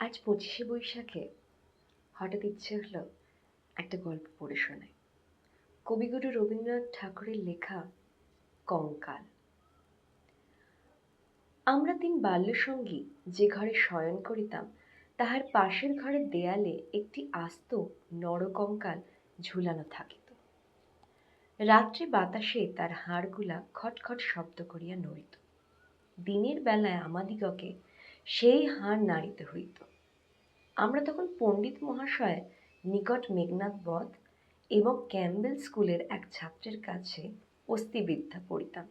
আজ পঁচিশে বৈশাখে হঠাৎ ইচ্ছে হলো একটা গল্প পড়ে শোনাই। কবিগুরু রবীন্দ্রনাথ ঠাকুরের লেখা কঙ্কাল। আমরা তিন বাল্যসঙ্গী যে ঘরে শয়ন করিতাম, তাহার পাশের ঘরের দেয়ালে একটি আস্ত নরকঙ্কাল ঝুলানো থাকিত। রাত্রে বাতাসে তার হাড়গুলা খটখট শব্দ করিয়া নড়িত। দিনের বেলায় আমাদিগকে সেই হাড় নাড়িতে হইত। আমরা তখন পণ্ডিত মহাশয় নিকট মেঘনাথ বধ এবং ক্যাম্বেল স্কুলের এক ছাত্রের কাছে অস্থিবিদ্যা পড়িতাম।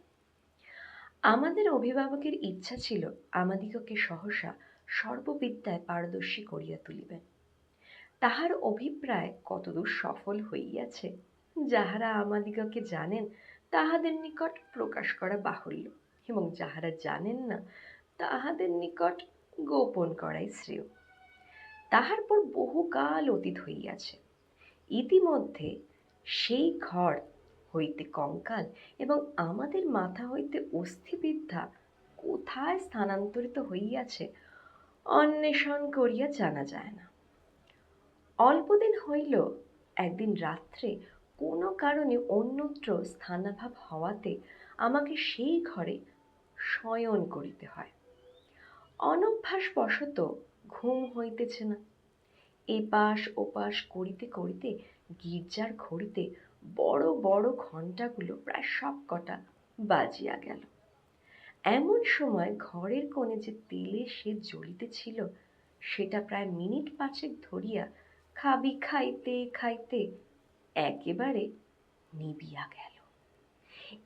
আমাদের অভিভাবকের ইচ্ছা ছিল আমাদিগকে সহসা সর্ববিদ্যায় পারদর্শী করিয়া তুলিবেন। তাহার অভিপ্রায় কতদূর সফল হইয়াছে, যাহারা আমাদিগকে জানেন, তাহাদের নিকট প্রকাশ করা বাহুল্য, এবং যাহারা জানেন না, তাহাদের নিকট গোপন করাই শ্রেয়। তাহার পর বহুকাল অতীত হইয়াছে। ইতিমধ্যে সেই ঘর হইতে কঙ্কাল এবং আমাদের মাথা হইতে অস্থিবিদ্যা কোথায় স্থানান্তরিত হইয়াছে অন্বেষণ করিয়া জানা যায় না। অল্পদিন হইল, একদিন রাত্রে কোনো কারণে অন্যত্র স্থানাভাব হওয়াতে আমাকে সেই ঘরে শয়ন করিতে হয়। অনভ্যাসবশত ঘুম হইতেছে না। এপাশ ওপাশ করিতে করিতে গির্জার ঘড়িতে বড় বড় ঘণ্টাগুলো প্রায় সব কটা বাজিয়া গেল। এমন সময় ঘরের কোণে যে তেলে সে জ্বলিতেছিল, সেটা প্রায় মিনিট পাঁচেক ধরিয়া খাবি খাইতে খাইতে একেবারে নিবিয়া গেল।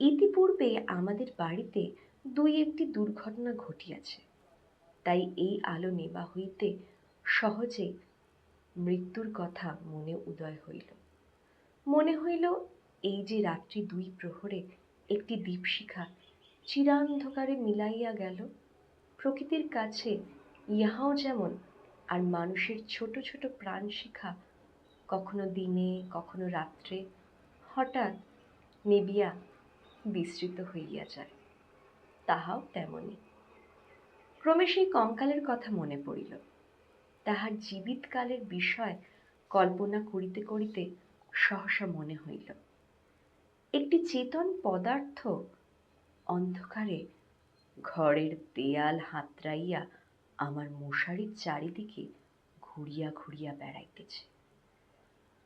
ইতিপূর্বে আমাদের বাড়িতে দুই একটি দুর্ঘটনা ঘটিয়াছে। তাই এই আলো নেবা হইতে সহজে মৃত্যুর কথা মনে উদয় হইল। মনে হইল এই যে রাত্রি দুই প্রহরে একটি দীপশিখা চিরান্ধকারে মিলাইয়া গেল, প্রকৃতির কাছে ইহাও যেমন আর মানুষের ছোট ছোট প্রাণ শিখা কখনো দিনে, কখনো রাত্রে হঠাৎ নিবিয়া বিস্তৃত হইয়া যায়। তাহাও তেমনি। ক্রমে সেই কঙ্কালের কথা মনে পড়িল। তাহার জীবিতকালের বিষয় কল্পনা করিতে করিতে সহসা মনে হইল। একটি চেতন পদার্থ অন্ধকারে ঘরের দেয়াল হাতড়াইয়া আমার মশারির চারিদিকে ঘুরিয়া ঘুরিয়া বেড়াইতেছে।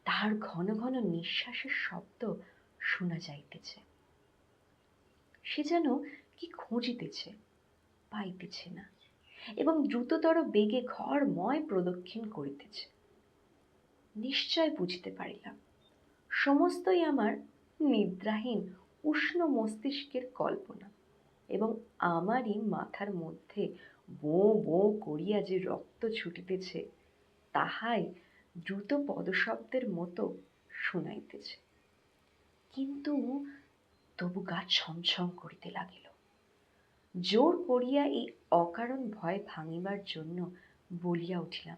তাহার ঘন ঘন নিঃশ্বাসের শব্দ শোনা যাইতেছে। সে যেন কি খুঁজিতেছে? পাইতেছে না। এবং দ্রুততর বেগে ঘরময় প্রদক্ষিণ করিতেছে। নিশ্চয় বুঝতে পারিলাম। সমস্তই আমার নিদ্রাহীন, উষ্ণ মস্তিষ্কের কল্পনা এবং আমারই মাথার মধ্যে বো বো করিয়া যে রক্ত ছুটিতেছে, তাহাই দ্রুত পদশব্দের মতো শুনাইতেছে। কিন্তু তবু গা ছমছম করিতে লাগিল। জোর করিয়া এই অকারণ ভয় ভাঙিবার জন্য বলিয়া উঠিলাম।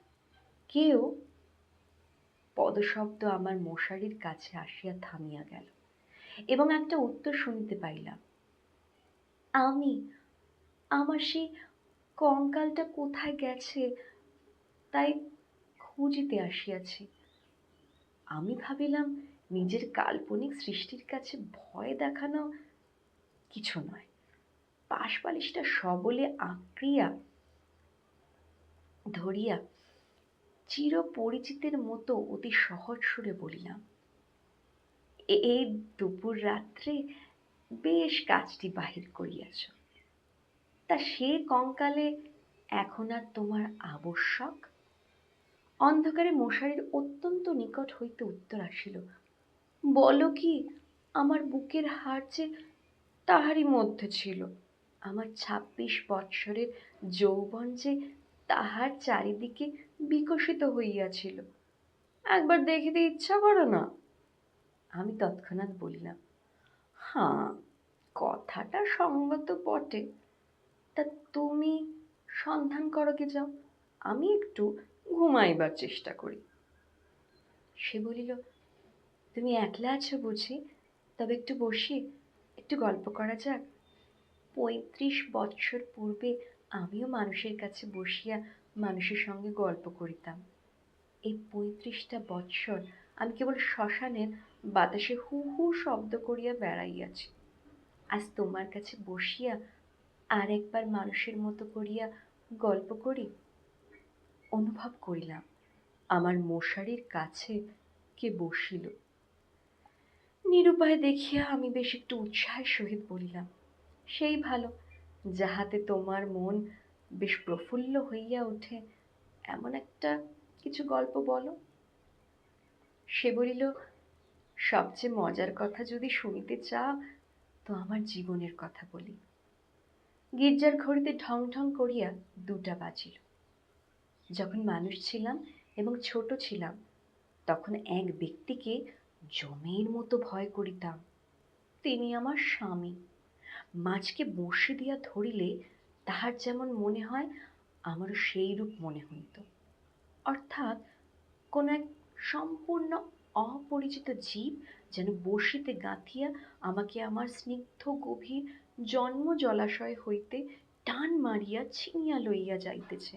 কেউ পদশব্দ আমার মশারির কাছে আসিয়া থামিয়া গেল এবং একটা উত্তর শুনিতে পাইলাম। আমি, আমার সেই কঙ্কালটা কোথায় গেছে তাই খুঁজিতে আসিয়াছি। আমি ভাবিলাম, নিজের কাল্পনিক সৃষ্টির কাছে ভয় দেখানো কিছু নয়। পাশবালিশটা সবলে আঁকড়িয়া ধরিয়া চিরপরিচিতের মতো অতি সহজ সুরে বলিলাম এই দুপুর রাত্রে বেশ কাজটি বাহির করিয়াছ। তা সে কঙ্কালে এখন আর তোমার আবশ্যক? অন্ধকারে মশারির অত্যন্ত নিকট হইতে উত্তর আসিল, বলো কি, আমার বুকের হাড় যে তাহারই মধ্যে ছিল। আমার ছাব্বিশ বৎসরের যৌবন যে তাহার চারিদিকে বিকশিত হইয়াছিল। একবার দেখিতে ইচ্ছা করো না। আমি তৎক্ষণাৎ বলিলাম, হাঁ, কথাটা সঙ্গত বটে। তা তুমি সন্ধান করো কি যাও? আমি একটু ঘুমাইবার চেষ্টা করি। সে বলিল, তুমি একলা আছো বুঝি? তবে একটু বসি, একটু গল্প করা যাক। পঁয়ত্রিশ বৎসর পূর্বে আমিও মানুষের কাছে বসিয়া মানুষের সঙ্গে গল্প করিতাম। এই পঁয়ত্রিশটা বৎসর আমি কেবল শ্মশানের বাতাসে হু হু শব্দ করিয়া বেড়াইয়াছি। আজ তোমার কাছে বসিয়া আর একবার মানুষের মতো করিয়া গল্প করি? অনুভব করিলাম, আমার মশারির কাছে কে বসিল। নিরুপায় দেখিয়া আমি বেশ একটু উৎসাহের সহিত বলিলাম সেই ভালো, যাহাতে তোমার মন বেশ প্রফুল্ল হইয়া ওঠে। এমন একটা কিছু গল্প বলো। সে বলিল, সবচেয়ে মজার কথা যদি শুনিতে চাও, তো আমার জীবনের কথা বলি। গির্জার ঘড়িতে ঢং ঢং করিয়া দুটা বাজিল। যখন মানুষ ছিলাম এবং ছোট ছিলাম, তখন এক ব্যক্তিকে জমের মতো ভয় করিতাম। তিনি আমার স্বামী। মাছকে বসে দিয়া ধরিলে তাহার যেমন মনে হয়, আমারও সেই রূপ মনে হইত। অর্থাৎ কোনো এক সম্পূর্ণ অপরিচিত জীব যেন বসিতে গাঁথিয়া আমাকে আমার স্নিগ্ধ গভীর জন্ম জলাশয় হইতে টান মারিয়া ছিনিয়া লইয়া যাইতেছে।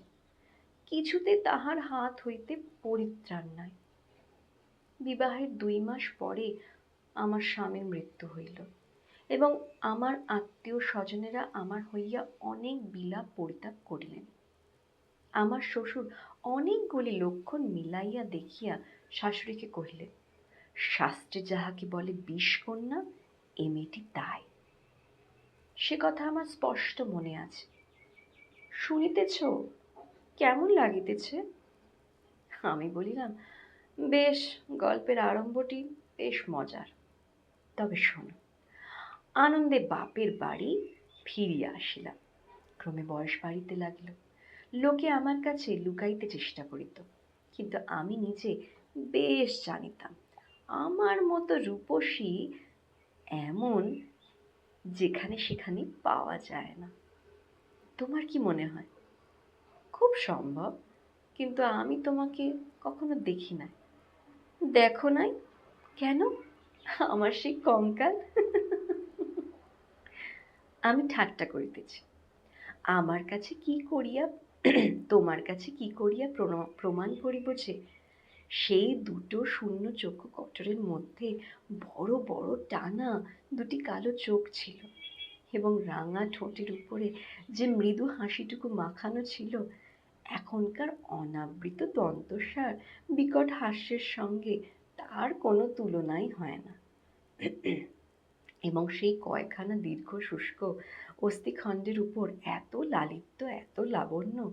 কিছুতে তাহার হাত হইতে পরিত্রাণ নাই। বিবাহের দুই মাস পরে আমার স্বামীর মৃত্যু হইল। এবং আমার আত্মীয় স্বজনেরা আমার হইয়া অনেক বিলাপ পরিতাপ করিলেন। আমার শ্বশুর অনেকগুলি লক্ষণ মিলাইয়া দেখিয়া শাশুড়িকে কহিলেন, শাস্ত্রে যাহাকে বলে বিষ কন্যা এ মেয়েটি তাই। সে কথা আমার স্পষ্ট মনে আছে। শুনিতেছ? কেমন লাগিতেছে? আমি বলিলাম, বেশ, গল্পের আরম্ভটি বেশ মজার। তবে শোনো আনন্দে বাপের বাড়ি ফিরিয়া আসিলাম। ক্রমে বয়স বাড়িতে লাগিল। লোকে আমার কাছে লুকাইতে চেষ্টা করিত, কিন্তু আমি নিজে বেশ জানিতাম, আমার মতো রূপসী এমন যেখানে সেখানে পাওয়া যায় না। তোমার কি মনে হয়? খুব সম্ভব, কিন্তু আমি তোমাকে কখনো দেখি নাই। দেখো নাই? কেন? আমার সেই কঙ্কাল। আমি ঠাট্টা করিতেছি। আমার কাছে কি করিয়া, তোমার কাছে কি করিয়া প্রমাণ করিব যে, সেই দুটো শূন্য চক্ষু কটরের মধ্যে বড় বড় টানা দুটি কালো চোখ ছিল এবং রাঙা ঠোঁটের উপরে যে মৃদু হাসিটুকু মাখানো ছিল, এখনকার অনাবৃত দন্তসার বিকট হাস্যের সঙ্গে তার কোনো তুলনাই হয় না। এবং সেই কয়খানা দীর্ঘ শুষ্ক অস্থিখণ্ডের উপর এত লালিত্য, এত লাবণ্য,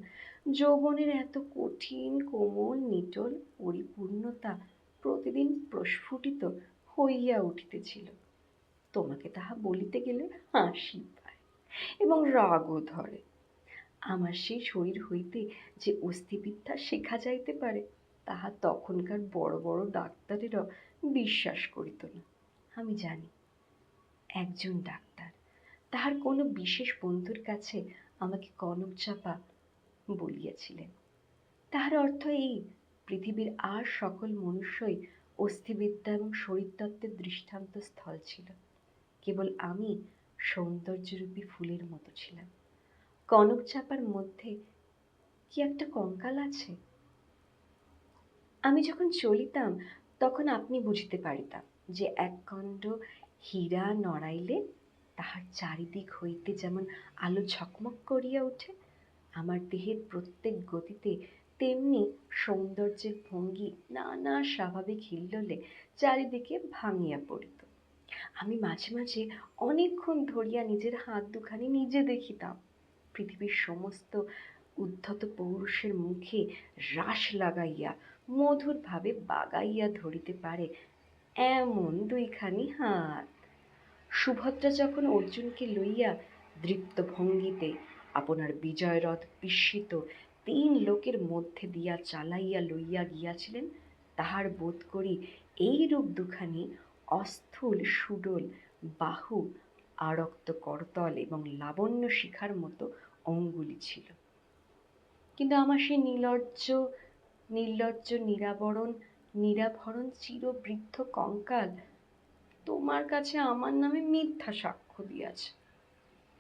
যৌবনের এত কঠিন, কোমল, নিটল পরিপূর্ণতা প্রতিদিন প্রস্ফুটিত হইয়া উঠিতেছিল। তোমাকে তাহা বলিতে গেলে হাসি পায় এবং রাগও ধরে। আমার সেই শরীর হইতে যে অস্থিবিদ্যা শেখা যাইতে পারে, তাহা তখনকার বড় বড় ডাক্তারেরা বিশ্বাস করিত না। আমি জানি একজন ডাক্তার। তাহার কোনো বিশেষ বন্ধুর কাছে আমাকে কনক চাপা বলিয়াছিলেন। তাহার অর্থ এই, পৃথিবীর আর সকল মনুষ্যই অস্থিবিদ্যা এবং শরীরতত্ত্বের দৃষ্টান্ত স্থল ছিল। কেবল আমি সৌন্দর্যরূপী ফুলের মতো ছিলাম। কনক চাপার মধ্যে কি একটা কঙ্কাল আছে? আমি যখন চলিতাম, তখন আপনি বুঝিতে পারিতাম যে এক একখণ্ড হীরা নড়াইলে তাহার চারিদিক হইতে যেমন আলো ঝকমক করিয়া ওঠে, আমার দেহের প্রত্যেক গতিতে তেমনি সৌন্দর্যের ভঙ্গি নানা স্বাভাবিক হিল্লোলে চারিদিকে ভাঙিয়া পড়িত। আমি মাঝে মাঝে অনেকক্ষণ ধরিয়া নিজের হাত দুখানি নিজে দেখিতাম। পৃথিবীর সমস্ত উদ্ধত পৌরুষের মুখে রাস লাগাইয়া মধুরভাবে বাগাইয়া ধরিতে পারে এমন দুইখানি হাত। সুভদ্রা যখন অর্জুনকে লইয়া দৃপ্ত ভঙ্গিতে আপনার বিজয়রথ বিস্মিত তিন লোকের মধ্যে দিয়া চালাইয়া লইয়া গিয়াছিলেন, তাহার বোধ করি এই রূপ দুখানি অস্থূল, সুডল, বাহু, আরক্ত করতল এবং লাবণ্য শিখার মতো অঙ্গুলি ছিল। কিন্তু আমার সেই নির্লজ্জ নির্লজ্জ নিরাবরণ, নিরাভরণ চিরবৃদ্ধ কঙ্কাল তোমার কাছে আমার নামে মিথ্যা সাক্ষ্য দিয়াছে।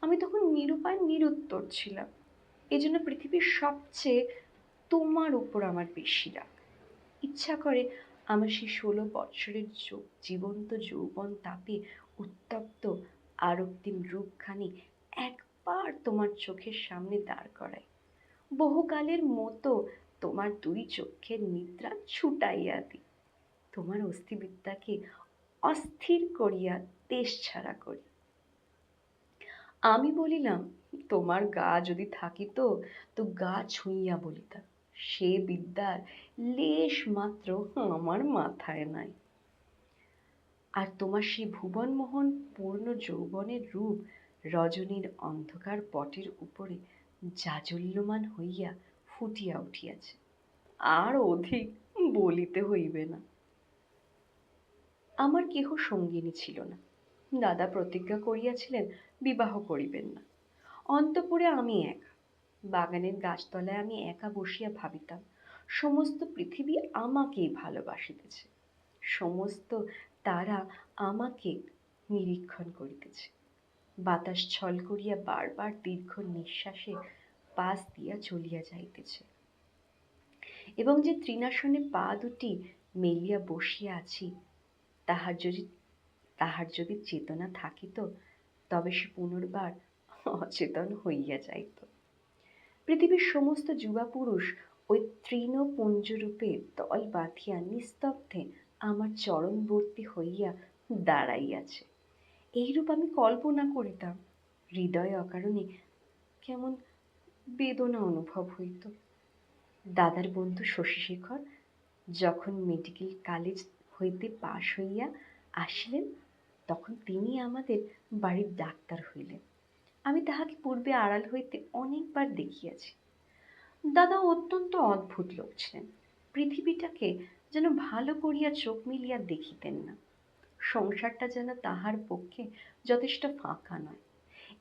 আমি তখন নিরুপায় নিরুত্তর ছিলাম। এই জন্য পৃথিবীর সবচেয়ে তোমার উপর আমার বেশি রাগ। ইচ্ছা করে আমার সেই ষোলো বৎসরের জীবন্ত যৌবন তাপে উত্তপ্ত আরক্তিম রূপখানি একবার তোমার চোখের সামনে দাঁড় করাই বহুকালের মতো তোমার দুই চোখের নিদ্রা ছুটাইয়া দিই। তোমার অস্থিবিদ্যাকে অস্থির করিয়া দেশ ছাড়া করি। আমি বলিলাম, তোমার গা যদি থাকিত, তো গা ছুঁইয়া বলিতাম। সে বিদ্যার লেশ মাত্র আমার মাথায় নাই। আর তোমার সেই ভুবনমোহন পূর্ণ যৌবনের রূপ রজনীর অন্ধকার পটের উপরে জাজল্যমান হইয়া ফুটিয়া উঠিয়াছে। আর অধিক বলিতে হইবে না। আমার কেহ সঙ্গিনী ছিল না। দাদা প্রতিজ্ঞা করিয়াছিলেন, বিবাহ করিবেন না। অন্তপুরে আমি একা। বাগানের গাছতলায় আমি একা বসিয়া ভাবিতাম, সমস্ত পৃথিবী আমাকেই ভালোবাসিতেছে। সমস্ত তারা আমাকে নিরীক্ষণ করিতেছে। বাতাস ছল করিয়া বারবার দীর্ঘ নিঃশ্বাসে পাশ দিয়া চলিয়া যাইতেছে। এবং যে তৃণাসনে পা দুটি মেলিয়া বসিয়া আছি তাহার যদি তাহার যদি চেতনা থাকিত, তবে সে পুনর্বার অচেতন হইয়া যাইত। পৃথিবীর সমস্ত যুবা পুরুষ ওই তৃণপুঞ্জরূপে দল বাঁধিয়া নিস্তব্ধে আমার চরণবর্তী হইয়া দাঁড়াইয়াছে। এইরূপ আমি কল্পনা করিতাম, হৃদয় অকারণে কেমন বেদনা অনুভব হইত। দাদার বন্ধু শশীশেখর যখন মেডিকেল কলেজ হইতে পাশ হইয়া আসিলেন, তখন তিনি আমাদের বাড়ির ডাক্তার হইলেন। আমি তাহাকে পূর্বে আড়াল হইতে অনেকবার দেখিয়াছি। দাদা অত্যন্ত অদ্ভুত লোক ছিলেন। পৃথিবীটাকে যেন ভালো করিয়া চোখ মিলিয়া দেখিতেন না। সংসারটা যেন তাহার পক্ষে যথেষ্ট ফাঁকা নয়।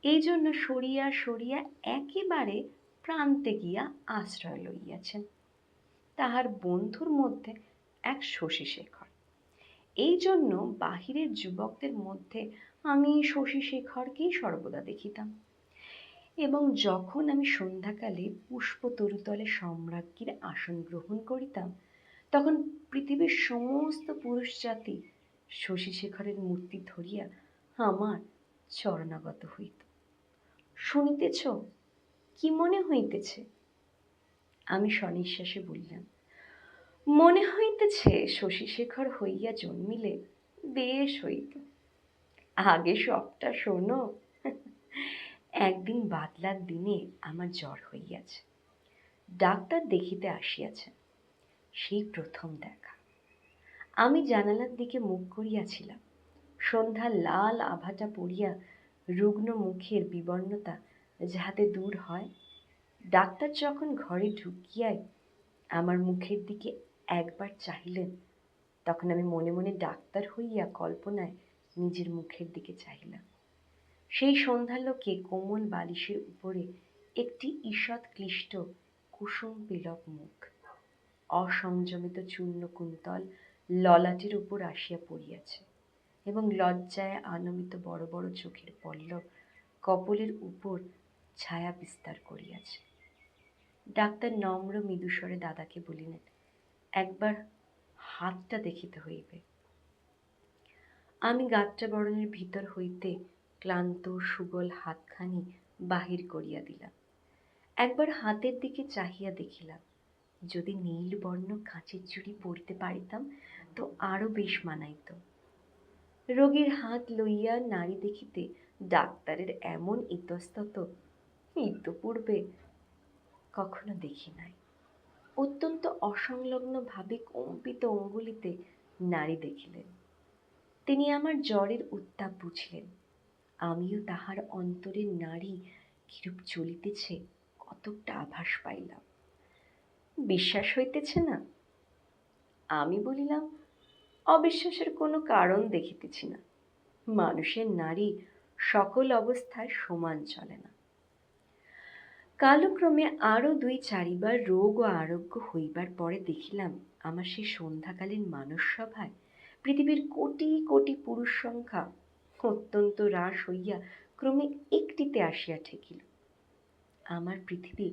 এই জন্য সরিয়া সরিয়া একেবারে প্রান্তে গিয়া আশ্রয় লইয়াছেন। তাহার বন্ধুর মধ্যে এক শশীশেখর এই জন্য বাহিরের যুবকদের মধ্যে আমি শশী শশীশেখরকেই সর্বদা দেখিতাম। এবং যখন আমি সন্ধ্যাকালে পুষ্প তরুতলে সম্রাজ্ঞীর আসন গ্রহণ করিতাম, তখন পৃথিবীর সমস্ত পুরুষ জাতি শশীশেখরের মূর্তি ধরিয়া আমার চরণাগত হইত। শুনিতেছ? কি মনে হইতেছে? আমি সনিশ্বাসে বললাম মনে হইতেছে শশীশেখর হইয়া জন্মিলে, বেশ হইত আগে সবটা শোনো, একদিন বাদলার দিনে আমার জ্বর হইয়াছে। ডাক্তার দেখিতে আসিয়াছেন সেই প্রথম দেখা। আমি জানালার দিকে মুখ করিয়াছিলাম। সন্ধ্যার লাল আভাটা পড়িয়া রুগ্ন মুখের বিবর্ণতা যাহাতে দূর হয়, ডাক্তার যখন ঘরে ঢুকিয়াই আমার মুখের দিকে একবার চাহিলেন তখন আমি মনে মনে ডাক্তার হইয়া কল্পনায় নিজের মুখের দিকে চাহিলাম। সেই সন্ধ্যালোকে কোমল বালিশের উপরে একটি ঈষৎ ক্লিষ্ট কুসুম বিলপ মুখ, অসংযমিত চূর্ণ কুন্তল ললাটের উপর আসিয়া পড়িয়াছে এবং লজ্জায় আনমিত বড় বড় চোখের পল্লব কপলের উপর ছায়া বিস্তার করিয়াছে। ডাক্তার নম্র মৃদুস্বরে দাদাকে বলিলেন একবার হাতটা দেখিতে হইবে। আমি গাত্রা বরণের ভিতর হইতে ক্লান্ত, সুগল হাতখানি বাহির করিয়া দিলাম। একবার হাতের দিকে চাহিয়া দেখিলাম, যদি নীল বর্ণ কাঁচের চুড়ি পরিতে পারিতাম, তো আরও বেশ মানাইত। রোগীর হাত লইয়া নারী দেখিতে ডাক্তারের এমন ইতস্তত ইতপূর্বে কখনো দেখি নাই। অত্যন্ত অসংলগ্নভাবে কম্পিত অঙ্গুলিতে নারী দেখিলেন। তিনি আমার জ্বরের উত্তাপ বুঝলেন। আমিও তাহার অন্তরের নারী কিরূপ চলিতেছে কতকটা আভাস পাইলাম। বিশ্বাস হইতেছে না? আমি বলিলাম, অবিশ্বাসের কোনো কারণ দেখিতেছি না। মানুষের নারী সকল অবস্থায় সমান চলে না। কালক্রমে আরও দুই চারিবার রোগ ও আরোগ্য হইবার পরে দেখিলাম, আমার সেই সন্ধ্যাকালীন মানস সভায় পৃথিবীর কোটি কোটি পুরুষ সংখ্যা অত্যন্ত হ্রাস হইয়া ক্রমে একটিতে আসিয়া ঠেকিল। আমার পৃথিবী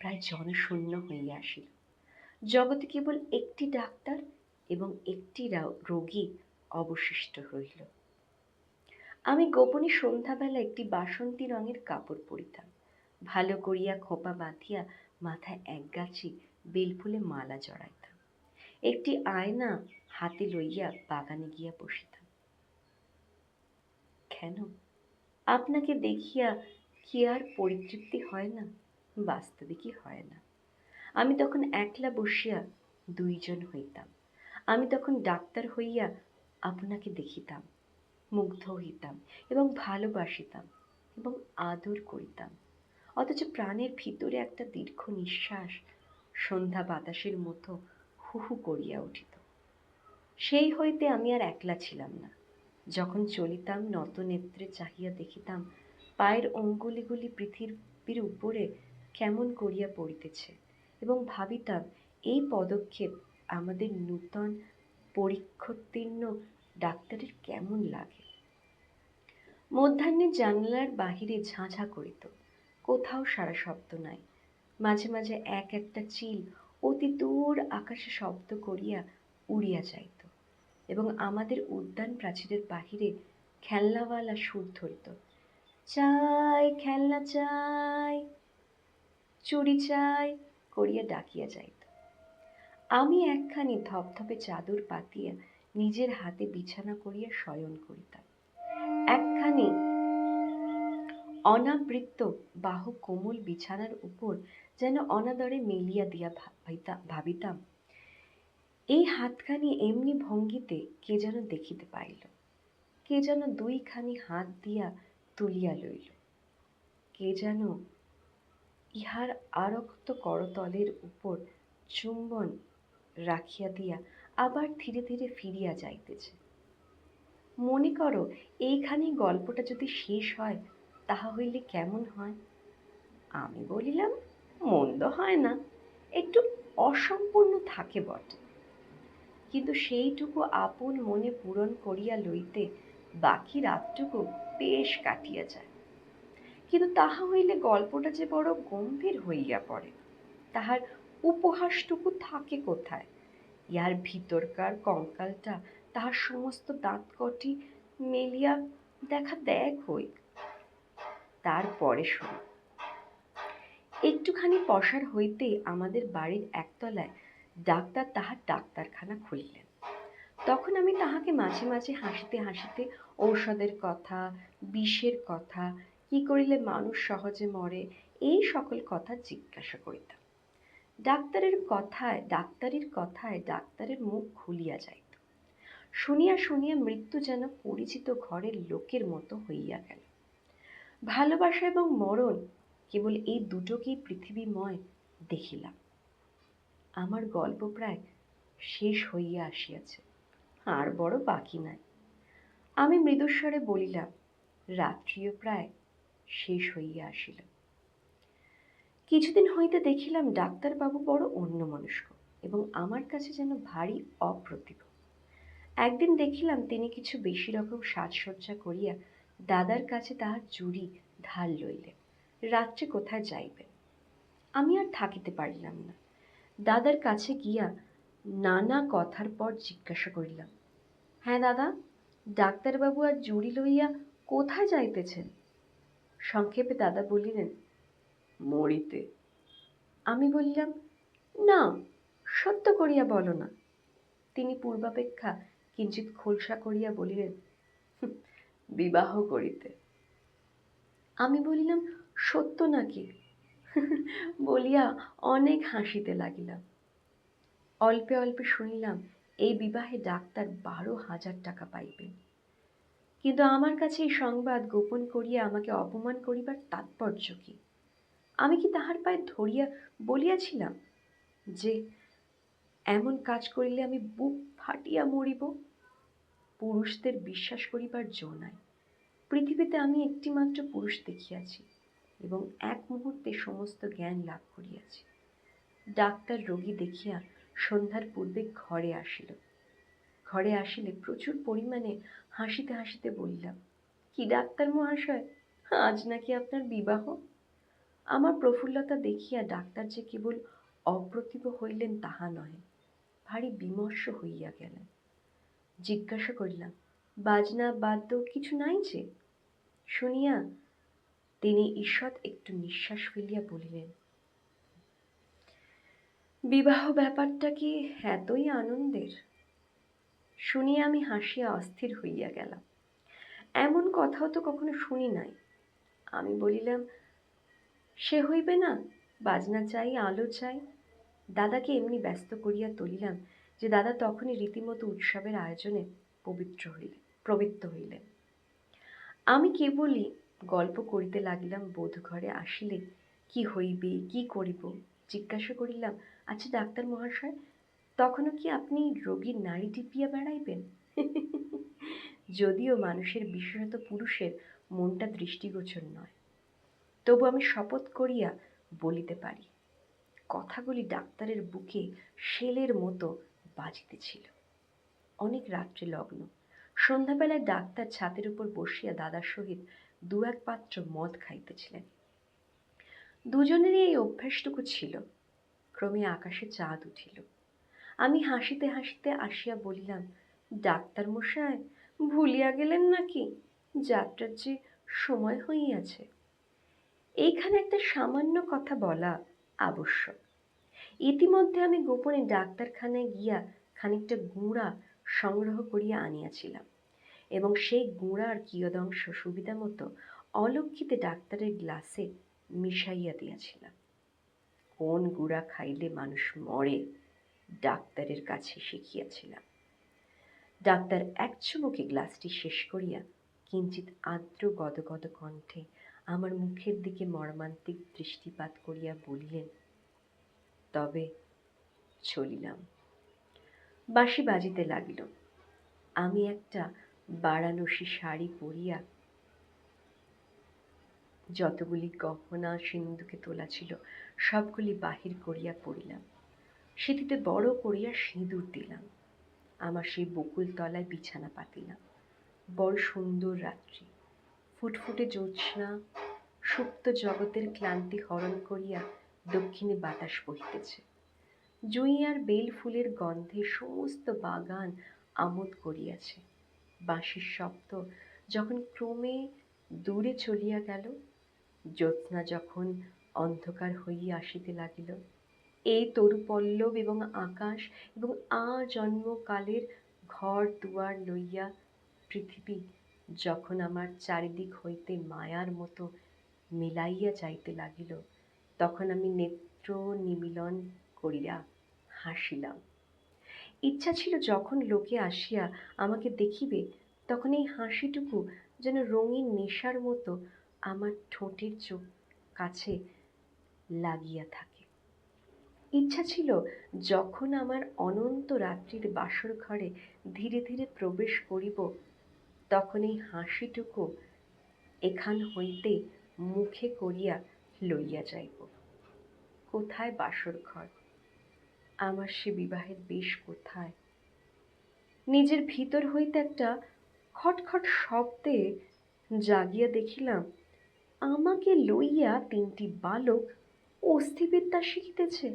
প্রায় জনশূন্য হইয়া আসিল। জগতে কেবল একটি ডাক্তার এবং একটি রোগী অবশিষ্ট রহিল। আমি গোপনে সন্ধ্যাবেলা একটি বাসন্তী রঙের কাপড় পরিতাম। ভালো করিয়া খোপা বাঁধিয়া মাথায় একগাছি বেলফুলে মালা জড়াইতাম একটি আয়না হাতে লইয়া বাগানে গিয়া বসিতাম কেন? আপনাকে দেখিয়া কি আর পরিতৃপ্তি হয় না? বাস্তবে কি হয় না? আমি তখন একলা বসিয়া দুইজন হইতাম। আমি তখন ডাক্তার হইয়া আপনাকে দেখিতাম, মুগ্ধ হইতাম এবং ভালোবাসিতাম এবং আদর করিতাম। অথচ প্রাণের ভিতরে একটা দীর্ঘ নিঃশ্বাস সন্ধ্যা বাতাসের মতো হু হু করিয়া উঠিত। সেই হইতে আমি আর একলা ছিলাম না। যখন চলিতাম নত নেত্রে চাহিয়া দেখিতাম, পায়ের অঙ্গুলিগুলি পৃথিবীর উপরে কেমন করিয়া পড়িতেছে এবং ভাবিতাম, এই পদক্ষেপ আমাদের নূতন পরীক্ষোত্তীর্ণ ডাক্তারের কেমন লাগে। মধ্যাহ্নে জানলার বাহিরে ঝাঁঝা করিত। কোথাও সারা শব্দ নাই। মাঝে মাঝে এক একটা চিল অতি দূর আকাশে শব্দ করিয়া উড়িয়া যাইত এবং আমাদের উদ্যান প্রাচীরের বাহিরে খেলনাওয়ালা সুর ধরিত। চাই, খেলনা চাই, চুরি চাই করিয়া ডাকিয়া যাইত। আমি একখানি ধপধপে চাদর পাতিয়া নিজের হাতে বিছানা করিয়া শয়ন করিতাম। একখানি অনাবৃত্ত বাহু কোমল বিছানার উপর যেন অনাদরে মেলিয়া দিয়া ভাবিতা- ভাবিতাম। এই হাতখানি এমনি ভঙ্গিতে কে যেন দেখিতে পাইল। কে যেন দুইখানি হাত দিয়া তুলিয়া লইল। কে যেন ইহার আরক্ত করতলের উপর চুম্বন রাখিয়া দিয়া আবার ধীরে ধীরে ফিরিয়া যাইতেছে। মনে করো এইখানে গল্পটা যদি শেষ হয় তাহা হইলে কেমন হয়? আমি বলিলাম, মন্দ হয় না। একটু অসম্পূর্ণ থাকে বটে। কিন্তু সেইটুকু আপন মনে পূরণ করিয়া লইতে বাকি রাতটুকু বেশ কাটিয়া যায়। কিন্তু তাহা হইলে গল্পটা যে বড় গম্ভীর হইয়া পড়ে। তাহার উপহাসটুকু থাকে কোথায়? ইহার ভিতরকার কঙ্কালটা তাহার সমস্ত দাঁতকটি মেলিয়া দেখা দেখ হই। তারপরে শুরু একটুখানি পসার হইতে আমাদের বাড়ির একতলায় ডাক্তার তাহার ডাক্তারখানা খুলিলেন। তখন আমি তাহাকে মাঝে মাঝে হাসিতে হাসিতে ঔষধের কথা, বিষের কথা, কি করিলে মানুষ সহজে মরে, এই সকল কথা জিজ্ঞাসা করিতাম। ডাক্তারের কথায়, ডাক্তারির কথায় ডাক্তারের মুখ খুলিয়া যাইত। শুনিয়া শুনিয়া মৃত্যু যেন পরিচিত ঘরের লোকের মতো হইয়া গেল। ভালোবাসা এবং মরণ কেবল এই দুটোকেই পৃথিবীময় দেখিলাম। আমার গল্প প্রায় শেষ হইয়া আসিয়াছে, আর বড় বাকি নাই। আমি মৃদুস্বরে বলিলাম, রাত্রিও প্রায় শেষ হইয়া আসিল। কিছুদিন হইতে দেখিলাম ডাক্তারবাবু বড় অন্যমনস্ক এবং আমার কাছে যেন ভারী অপ্রতিভ। একদিন দেখিলাম তিনি কিছু বেশি রকম সাজসজ্জা করিয়া দাদার কাছে তাহার জুড়ি ধার লইলে। রাত্রে কোথায় যাইবে? আমি আর থাকিতে পারিলাম না। দাদার কাছে গিয়া নানা কথার পর জিজ্ঞাসা করিলাম হ্যাঁ দাদা ডাক্তারবাবু আর জুড়ি লইয়া কোথায় যাইতেছেন? সংক্ষেপে দাদা বলিলেন মরিতে। আমি বললাম না সত্য করিয়া বলো না। তিনি পূর্বাপেক্ষা কিঞ্চিত খোলসা করিয়া বলিলেন "হুঁ, বিবাহ করিতে। আমি বলিলাম, সত্য নাকি? বলিয়া অনেক হাসিতে লাগিলাম। অল্পে অল্পে শুনিলাম, এই বিবাহে ডাক্তার বারো হাজার টাকা পাইবেন। কিন্তু আমার কাছে এই সংবাদ গোপন করিয়া আমাকে অপমান করিবার তাৎপর্য কি? আমি কি তাহার পায়ে ধরিয়া বলিয়াছিলাম যে, এমন কাজ করিলে আমি বুক ফাটিয়া মরিব? পুরুষদের বিশ্বাস করিবার জো নাই। পৃথিবীতে আমি একটিমাত্র পুরুষ দেখিয়াছি এবং এক মুহূর্তে সমস্ত জ্ঞান লাভ করিয়াছি। ডাক্তার রোগী দেখিয়া সন্ধ্যার পূর্বে ঘরে আসিল। ঘরে আসিলে প্রচুর পরিমাণে হাসিতে হাসিতে বললাম, কি ডাক্তার মহাশয়, আজ নাকি আপনার বিবাহ? আমার প্রফুল্লতা দেখিয়া ডাক্তার যে কেবল অপ্রতিভ হইলেন তাহা নহে, ভারী বিমর্ষ হইয়া গেলেন। জিজ্ঞাসা করিলাম, বাজনা বাদ্য কিছু নাই যে? শুনিয়া তিনি ঈষৎ একটু নিঃশ্বাস ফেলিয়া বলিলেন, বিবাহ ব্যাপারটা কি এতই আনন্দের? শুনিয়া আমি হাসিয়া অস্থির হইয়া গেলাম। এমন কথাও তো কখনো শুনি নাই। আমি বলিলাম, সে হইবে না, বাজনা চাই, আলো চাই। দাদাকে এমনি ব্যস্ত করিয়া তুলিলাম। যে দাদা তখনই রীতিমতো উৎসবের আয়োজনে পবিত্র হইলেন প্রবৃত্ত হইলেন। আমি কেবলই গল্প করিতে লাগিলাম, বোধ ঘরে আসিলে কি হইবে, কি করিব? জিজ্ঞাসা করিলাম আচ্ছা ডাক্তার মহাশয়, তখনও কি আপনি রোগীর নাড়ি টিপিয়া বেড়াইবেন? যদিও মানুষের বিশেষত পুরুষের মনটা দৃষ্টিগোচর নয়। তবু আমি শপথ করিয়া বলিতে পারি, কথাগুলি ডাক্তারের বুকে, শেলের মতো বাজিতেছিল অনেক রাত্রি লগ্ন। সন্ধ্যাবেলায় ডাক্তার ছাতের উপর বসিয়া দাদার সহিত দু এক পাত্র মদ খাইতেছিলেন। দুজনেরই এই অভ্যাসটুকু ছিল। ক্রমে আকাশে চাঁদ উঠিল। আমি হাসিতে হাসিতে আসিয়া বলিলাম, ডাক্তার মশাই ভুলিয়া গেলেন নাকি? যাত্রার যে সময় হইয়াছে। এইখানে একটা সামান্য কথা বলা আবশ্যক। ইতিমধ্যে আমি গোপনে ডাক্তারখানায় গিয়া খানিকটা গুঁড়া সংগ্রহ করিয়া আনিয়াছিলাম এবং সেই গুঁড়ার কিয়দংশ সুবিধা মতো অলক্ষিতে ডাক্তারের গ্লাসে মিশাইয়া দিয়াছিলাম। কোন গুঁড়া খাইলে মানুষ মরে? ডাক্তারের কাছে শিখিয়াছিলাম। ডাক্তার এক চুমুকে গ্লাসটি শেষ করিয়া কিঞ্চিত আর্দ্র গদগদ কণ্ঠে আমার মুখের দিকে মর্মান্তিক দৃষ্টিপাত করিয়া বলিলেন তবে চলিলাম। বাঁশি বাজিতে লাগিল। আমি একটা বারাণসী শাড়ি পরিয়া যতগুলি গহনা সিন্ধুকে তোলা ছিল, সবগুলি বাহির করিয়া পড়িলাম। সেটিতে বড় করিয়া সিঁদুর দিলাম। আমার সেই বকুল তলায় বিছানা পাতিলাম। বড় সুন্দর রাত্রি। ফুটফুটে জ্যোৎস্না, সুপ্ত জগতের ক্লান্তি হরণ করিয়া দক্ষিণে বাতাস বহিতেছে। জুঁই আর বেল ফুলের গন্ধে সমস্ত বাগান আমোদ করিয়াছে। বাঁশির শব্দ যখন ক্রমে দূরে চলিয়া গেল, জ্যোৎস্না যখন অন্ধকার হইয়া আসিতে লাগিল, এই তরুপল্লব এবং আকাশ এবং আজন্মকালের ঘর দুয়ার লইয়া পৃথিবী যখন আমার চারিদিক হইতে মায়ার মতো মিলাইয়া যাইতে লাগিল তখন আমি নেত্র নিমিলন করিয়া হাসিলাম। ইচ্ছা ছিল যখন লোকে আসিয়া আমাকে দেখিবে, তখন এই হাসিটুকু যেন রঙিন নেশার মতো আমার ঠোঁটের চোখ কাছে লাগিয়া থাকে। ইচ্ছা ছিল যখন আমার অনন্ত রাত্রির বাসর ঘরে ধীরে ধীরে প্রবেশ করিব, তখন এই হাসিটুকু এখান হইতে মুখে করিয়া লইয়া যাইব। কোথায় বাসর ঘর আমার সে বিবাহের বেশ কোথায়? নিজের ভিতর হইতে একটা খটখট শব্দে জাগিয়া দেখিলাম, আমাকে লইয়া তিনটি বালক অস্থিবিদ্যা শিখিতেছে।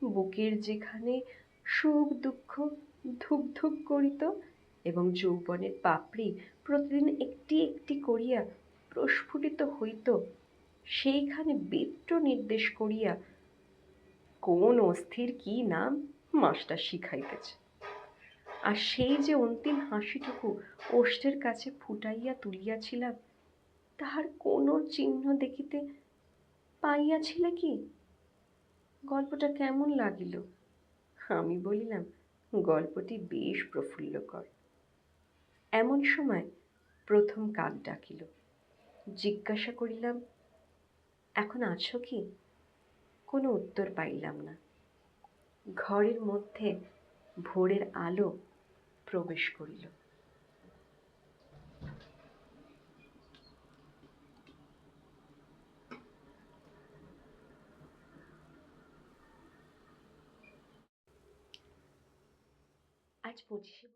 বুকের যেখানে সুখ দুঃখ ধুক ধুক করিত এবং যৌবনের পাপড়ি প্রতিদিন একটি একটি করিয়া প্রস্ফুটিত হইত, সেইখানে বেত্র নির্দেশ করিয়া কোন অস্থির কি নাম মাস্টার শিখাইতেছে। আর সেই যে অন্তিম হাসিটুকু ওষ্ঠের কাছে ফুটাইয়া তুলিয়াছিলাম, তাহার কোনো চিহ্ন দেখিতে পাইয়াছিলে কি? গল্পটা কেমন লাগিল? আমি বলিলাম, গল্পটি বেশ প্রফুল্লকর। এমন সময় প্রথম কাক ডাকিল। জিজ্ঞাসা করিলাম, এখন আছো কি? কোনো উত্তর পাইলাম না। ঘরের মধ্যে ভোরের আলো প্রবেশ করিল। আজ পঁচিশে